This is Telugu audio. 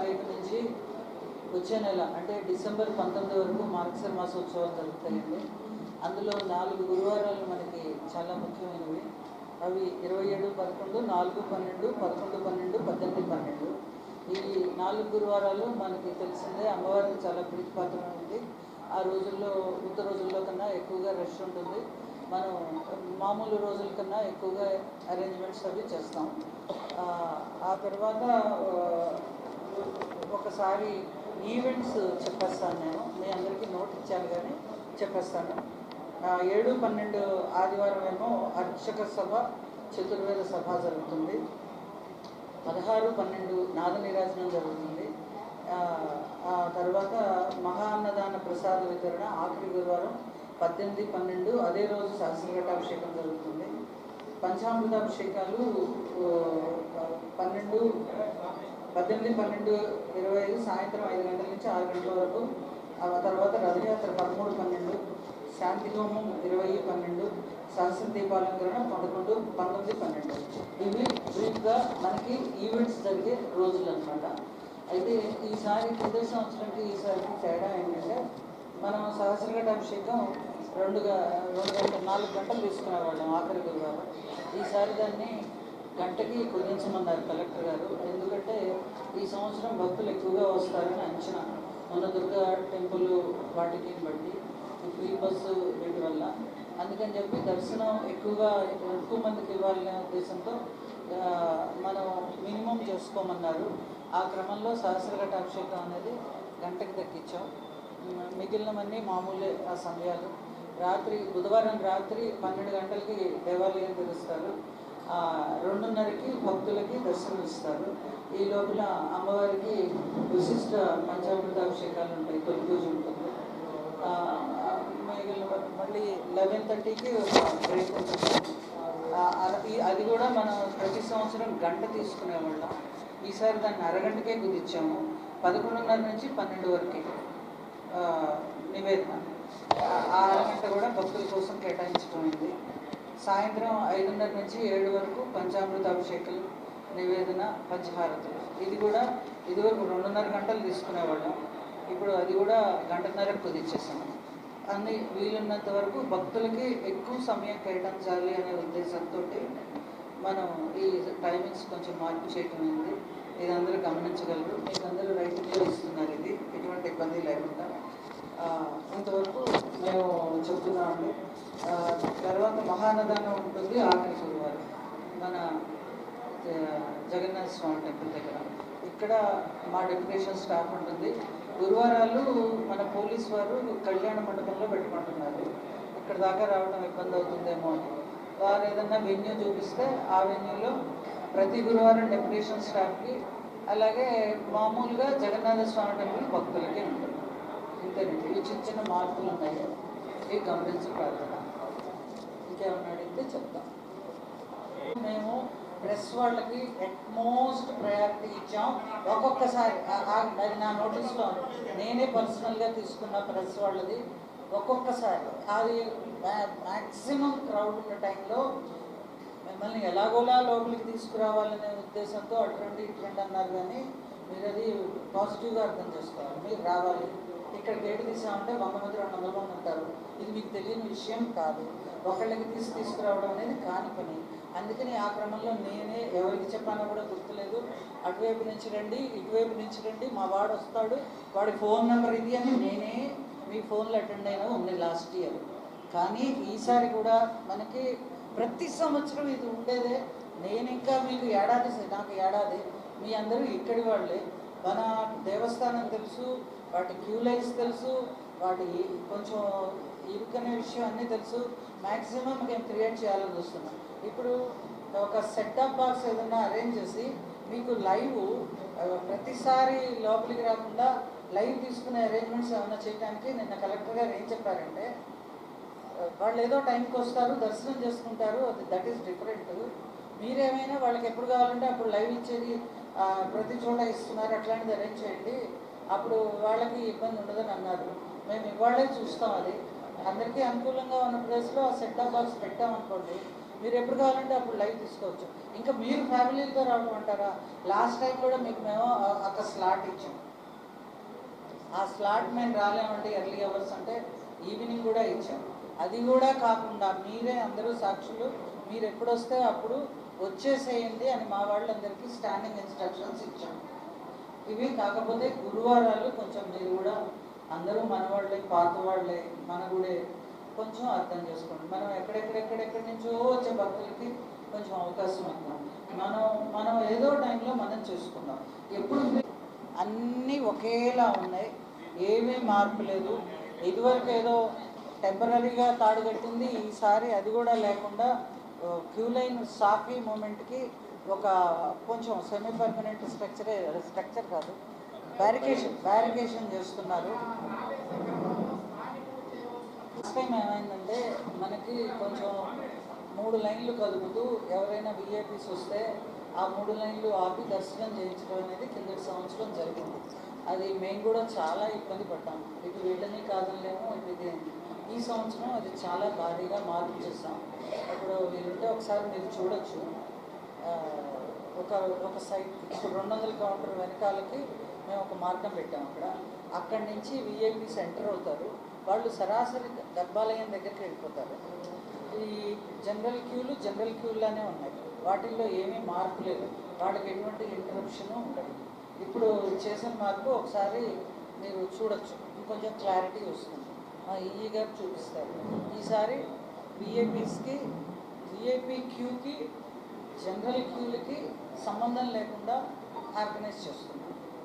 తారీఖు నుంచి వచ్చే నెల అంటే డిసెంబర్ పంతొమ్మిది వరకు మార్క్సర్ మాసోత్సవాలు జరుగుతాయండి. అందులో నాలుగు గురువారాలు మనకి చాలా ముఖ్యమైనవి. అవి ఇరవై ఏడు పదకొండు నాలుగు పన్నెండు పదకొండు పన్నెండు పద్దెనిమిది పన్నెండు. ఈ నాలుగు గురువారాలు మనకి తెలిసిందే అమ్మవారికి చాలా ప్రీతిపాత్రమైనది ఆ రోజుల్లో ఉత్త రోజుల్లో కన్నా ఎక్కువగా రష్ ఉంటుంది. మనం మామూలు రోజుల కన్నా ఎక్కువగా అరేంజ్మెంట్స్ అవి చేస్తాం. ఆ, తర్వాత ఒకసారి ఈవెంట్స్ చెప్పేస్తాను నేను. మీ అందరికీ నోట్ ఇచ్చాను కానీ చెప్పేస్తాను. ఏడు పన్నెండు ఆదివారం ఏమో అర్చక సభ చతుర్వేద సభ జరుగుతుంది. పదహారు పన్నెండు నాద నిరాజనం జరుగుతుంది. ఆ, తర్వాత మహా అన్నదాన ప్రసాద వితరణ ఆఖరి గురువారం పద్దెనిమిది పన్నెండు అదే రోజు సహస్రఘటాభిషేకం జరుగుతుంది. పంచామృతాభిషేకాలు పన్నెండు పద్దెనిమిది పన్నెండు ఇరవై ఐదు సాయంత్రం ఐదు గంటల నుంచి ఆరు గంటల వరకు. ఆ తర్వాత రథయాత్ర పదమూడు పన్నెండు శాంతిహోమం ఇరవై పన్నెండు సహస్ర దీపాలంకరణ పదకొండు పంతొమ్మిది పన్నెండు. ఇవి బ్రీఫ్గా మనకి ఈవెంట్స్ జరిగే రోజులు అనమాట అయితే ఈసారి క్రితం సంవత్సరానికి ఈసారికి తేడా ఏంటంటే మనం సహస్రఘట అభిషేకం రెండుగా రెండు గంటల నాలుగు గంటలు తీసుకునేవాళ్ళం ఆఖరి గురువారం ఈసారి దాన్ని గంటకి కుదించమన్నారు కలెక్టర్ గారు. ఎందుకంటే ఈ సంవత్సరం భక్తులు ఎక్కువగా వస్తారని అంచనా. మన దుర్గా టెంపుల్ వాటికి బట్టి ఫ్రీ బస్సు వీటి వల్ల. అందుకని చెప్పి దర్శనం ఎక్కువగా ఎక్కువ మందికి ఇవ్వాలనే ఉద్దేశంతో మనం మినిమం చేసుకోమన్నారు. ఆ క్రమంలో సహస్రఘట అభిషేకం అనేది గంటకి దక్కించాం మిగిలినవన్నీ మామూలే ఆ సమయాలు. రాత్రి బుధవారం రాత్రి పన్నెండు గంటలకి దేవాలయం తెరుస్తారు. రెండున్నరకి భక్తులకి దర్శనం ఇస్తారు. ఈ లోపల అమ్మవారికి విశిష్ట పంచామృతాభిషేకాలు ఉంటాయి. తొలి పూజ ఉంటుంది. మళ్ళీ లెవెన్ థర్టీకి బ్రేక్ ఉంటుంది. అది అది కూడా మనం ప్రతి సంవత్సరం గంట తీసుకునేవాళ్ళం ఈసారి దాన్ని అరగంటకే కుదిర్చాము. పదకొండున్నర నుంచి పన్నెండు వరకు నివేదన. ఆ- అరగంట కూడా భక్తుల కోసం కేటాయించడమైంది సాయంత్రం ఐదున్నర నుంచి ఏడు వరకు పంచామృత అభిషేకాలు నివేదన పంచహారతులు. ఇది కూడా ఇదివరకు రెండున్నర గంటలు తీసుకునేవాళ్ళం. ఇప్పుడు అది కూడా గంటన్నరకు కుదిర్చేసాము అన్ని వీలున్నంత వరకు భక్తులకి ఎక్కువ సమయం కేటాయించాలి అనే ఉద్దేశంతో మనం ఈ టైమింగ్స్ కొంచెం మార్పు చేయటం అయింది. ఇది అందరూ గమనించగలరు. మీకు అందరూ రైతులు ఇస్తున్నారు ఇది ఎటువంటి ఇబ్బంది లేకుండా ఆ, ఇంతవరకు మేము చెప్తున్నామండి ఆ, తర్వాత మహానదానం ఉంటుంది ఆఖరి గురువారం మన జగన్నాథ స్వామి టెంపుల్ దగ్గర. ఇక్కడ మా డెప్యుటేషన్ స్టాఫ్ ఉంటుంది. గురువారాలు మన పోలీస్ వారు కళ్యాణ మండపంలో పెట్టుకుంటున్నారు. ఇక్కడ దాకా రావడం ఇబ్బంది అవుతుందేమో అని. వారు ఏదన్నా వెన్యూ చూపిస్తే ఆ వెన్యూలో ప్రతి గురువారం డెప్యుటేషన్ స్టాఫ్కి అలాగే మామూలుగా జగన్నాథ స్వామి టెంపుల్ భక్తులకే ఉంటుంది. ఇంతేనండి. ఇవి చిన్న చిన్న మార్పులు ఉన్నాయి. ఇవి గమనించి ప్రార్థన అడిగితే చెప్తాం. మేము ప్రెస్ వాళ్ళకి అట్మోస్ట్ ప్రయారిటీ ఇచ్చాం. ఒక్కొక్కసారి అది నా నోటీస్లో నేనే పర్సనల్గా తీసుకున్న ప్రెస్ వాళ్ళది. ఒక్కొక్కసారి అది మ్యాక్సిమం క్రౌడ్ ఉన్న టైంలో మిమ్మల్ని ఎలాగోలా లోపలికి తీసుకురావాలనే ఉద్దేశంతో అటువంటి ఇటువంటి అన్నారు కానీ మీరు అది పాజిటివ్గా అర్థం చేసుకోవాలి. మీరు రావాలి. ఇక్కడ గేటు తీసామంటే వంద మంది రెండు వందల మంది ఉంటారు. ఇది మీకు తెలియని విషయం కాదు. ఒకళ్ళకి తీసి తీసుకురావడం అనేది కాని పని. అందుకని ఆ క్రమంలో నేనే ఎవరికి చెప్పానో కూడా గుర్తులేదు. అటువైపు నుంచి రండి ఇటువైపు నుంచి రండి మా వాడు వస్తాడు. వాడి ఫోన్ నెంబర్ ఇది అని నేనే మీ ఫోన్లో అటెండ్ అయినా ఉంది లాస్ట్ ఇయర్. కానీ ఈసారి కూడా మనకి ప్రతి సంవత్సరం ఇది ఉండేదే. నేను ఇంకా మీకు ఏడాది నాకు ఏడాది. మీ అందరూ ఇక్కడి వాళ్ళే. మన దేవస్థానం తెలుసు వాటి క్యూ లైన్స్ తెలుసు వాటి కొంచెం ఇరుకనే విషయం అన్నీ తెలుసు. మ్యాక్సిమం మేము క్రియేట్ చేయాలని చూస్తున్నాం. ఇప్పుడు ఒక సెటప్ బాక్స్ ఏదైనా అరేంజ్ చేసి మీకు లైవ్ ప్రతిసారి లోపలికి రాకుండా లైవ్ తీసుకునే అరేంజ్మెంట్స్ ఏమైనా చేయడానికి నిన్న కలెక్టర్ గారు ఏం చెప్పారంటే వాళ్ళు ఏదో టైంకి వస్తారు దర్శనం చేసుకుంటారు అది దట్ ఈస్ డిఫరెంట్ మీరేమైనా వాళ్ళకి ఎప్పుడు కావాలంటే అప్పుడు లైవ్ ఇచ్చేది ప్రతి చోట ఇస్తున్నారు అట్లాంటిది అరేంజ్ చేయండి. అప్పుడు వాళ్ళకి ఇబ్బంది ఉండదని అన్నారు. మేము ఇవాళే చూస్తాం అది. అందరికీ అనుకూలంగా ఉన్న ప్లేస్లో ఆ సెట్ బాక్స్ పెట్టామనుకోండి మీరు ఎప్పుడు కావాలంటే అప్పుడు లైవ్ తీసుకోవచ్చు. ఇంకా మీరు ఫ్యామిలీతో రావడం అంటారా? లాస్ట్ టైం కూడా మీకు మేము ఒక స్లాట్ ఇచ్చాం. ఆ స్లాట్ మేము రాలేమంటే ఎర్లీ అవర్స్ అంటే ఈవినింగ్ కూడా ఇచ్చాం. అది కూడా కాకుండా మీరే అందరూ సాక్షులు మీరు ఎప్పుడు వస్తే అప్పుడు వచ్చేసేయండి అని మా వాళ్ళందరికీ స్టాండింగ్ ఇన్స్ట్రక్షన్స్ ఇచ్చాం. ఇవి కాకపోతే గురువారాలు కొంచెం మీరు కూడా అందరూ మనవాళ్ళే పాత వాళ్ళే మన కూడా కొంచెం అర్థం చేసుకోండి. మనం ఎక్కడెక్కడెక్కడెక్కడి నుంచో వచ్చే భక్తులకి కొంచెం అవకాశం ఇద్దాం మనం మనం ఏదో టైంలో మనం చేసుకుందాం. ఎప్పుడు అన్నీ ఒకేలా ఉన్నాయి. ఏమీ మార్పు లేదు. ఇదివరకు ఏదో టెంపరీగా తాడు కట్టింది. ఈసారి అది కూడా లేకుండా క్యూ లైన్ సాఫీ మూమెంట్కి ఒక కొంచెం సెమీ పర్మనెంట్ స్ట్రక్చరే స్ట్రక్చర్ కాదు. బ్యారికేషన్ బ్యారికేషన్ చేస్తున్నారు. ఫస్ట్ టైం ఏమైందంటే మనకి కొంచెం మూడు లైన్లు కలుపుతూ ఎవరైనా విఐపీస్ వస్తే ఆ మూడు లైన్లు ఆపి దర్శనం చేయించడం అనేది కిందటి సంవత్సరం జరిగింది. అది మేము కూడా చాలా ఇబ్బంది పడ్డాం. ఇటు వీళ్ళని కాదనలేము ఇటు ఇది ఈ సంవత్సరం అది చాలా భారీగా మార్పు చేస్తాం ఇప్పుడు మీరుంటే ఒకసారి మీరు చూడొచ్చు. ఒక ఒక సైడ్ ఇప్పుడు రెండు వందల కౌంటర్ వెనకాలకి మేము ఒక మార్గం పెట్టాం అక్కడ. అక్కడి నుంచి విఐపి సెంటర్ అవుతారు. వాళ్ళు సరాసరి గర్భాలయం దగ్గరికి వెళ్ళిపోతారు. ఈ జనరల్ క్యూలు జనరల్ క్యూలానే ఉన్నాయి. వాటిల్లో ఏమీ మార్పు లేదు. వాళ్ళకి ఎటువంటి ఇంటరప్షన్ ఉండదు. ఇప్పుడు చేసిన మార్పు ఒకసారి మీరు చూడొచ్చు. ఇంకొంచెం క్లారిటీ వస్తుంది. మా ఈఈ గారు చూపిస్తారు. ఈసారి విఐపీస్కి విఐపి క్యూకి జనరల్ క్యూలకి సంబంధం లేకుండా ఆర్గనైజ్ చేస్తున్నాం